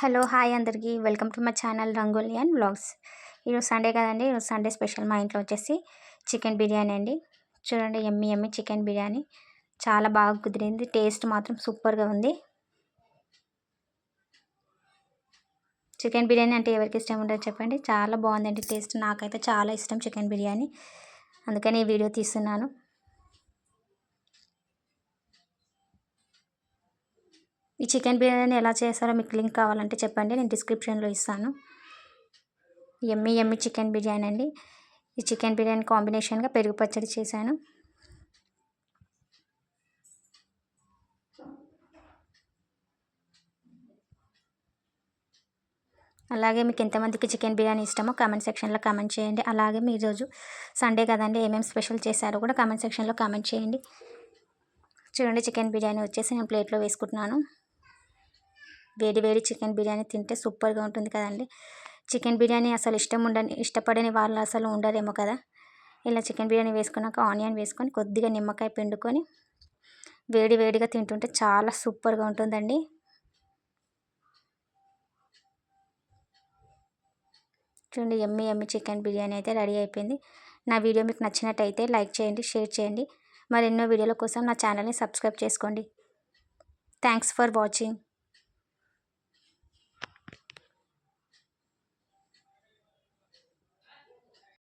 Hello hi అందరికీ. Welcome to my channel Rangoli and blogs ఈరోజు Sunday కదండి. ఈరోజు సండే స్పెషల్ మా ఇంట్లో వచ్చేసి చికెన్ బిర్యానీ అండి. చూడండి ఎమ్మి ఎమ్మి చికెన్ బిర్యానీ. చాలా బాగా కుదిరింది. టేస్ట్ మాత్రం సూపర్గా ఉంది. చికెన్ బిర్యానీ అంటే ఎవరికి ఇష్టం ఉండదు చెప్పండి. చాలా బాగుందండి టేస్ట్. నాకైతే చాలా ఇష్టం చికెన్ బిర్యానీ. అందుకని ఈ వీడియో తీస్తున్నాను. ఈ చికెన్ బిర్యానీ ఎలా చేస్తారో మీకు లింక్ కావాలంటే చెప్పండి నేను డిస్క్రిప్షన్లో ఇస్తాను. ఎమ్మి ఎమ్మి చికెన్ బిర్యానీ అండి. ఈ చికెన్ బిర్యానీ కాంబినేషన్గా పెరుగు పచ్చడి చేశాను. అలాగే మీకు ఎంతమందికి చికెన్ బిర్యానీ ఇష్టమో కామెంట్ సెక్షన్లో కామెంట్ చేయండి. అలాగే మీ రోజు సండే కదండి ఏమేమి స్పెషల్ చేశారో కూడా కామెంట్ సెక్షన్లో కామెంట్ చేయండి. చూడండి చికెన్ బిర్యానీ వచ్చేసి నేను ప్లేట్లో వేసుకుంటున్నాను. వేడి వేడి చికెన్ బిర్యానీ తింటే సూపర్గా ఉంటుంది కదండి. చికెన్ బిర్యానీ అసలు ఇష్టం ఉండని ఇష్టపడని వాళ్ళు అసలు ఉండరేమో కదా. ఇలా చికెన్ బిర్యానీ వేసుకున్నాక ఆనియన్ వేసుకొని కొద్దిగా నిమ్మకాయ పిండుకొని వేడి వేడిగా తింటుంటే చాలా సూపర్గా ఉంటుందండి. చూడండి ఎమ్మి ఎమ్మి చికెన్ బిర్యానీ అయితే రెడీ అయిపోయింది. నా వీడియో మీకు నచ్చినట్టయితే లైక్ చేయండి షేర్ చేయండి. మరెన్నో వీడియోల కోసం నా ఛానల్ని సబ్స్క్రైబ్ చేసుకోండి. Thanks for watching.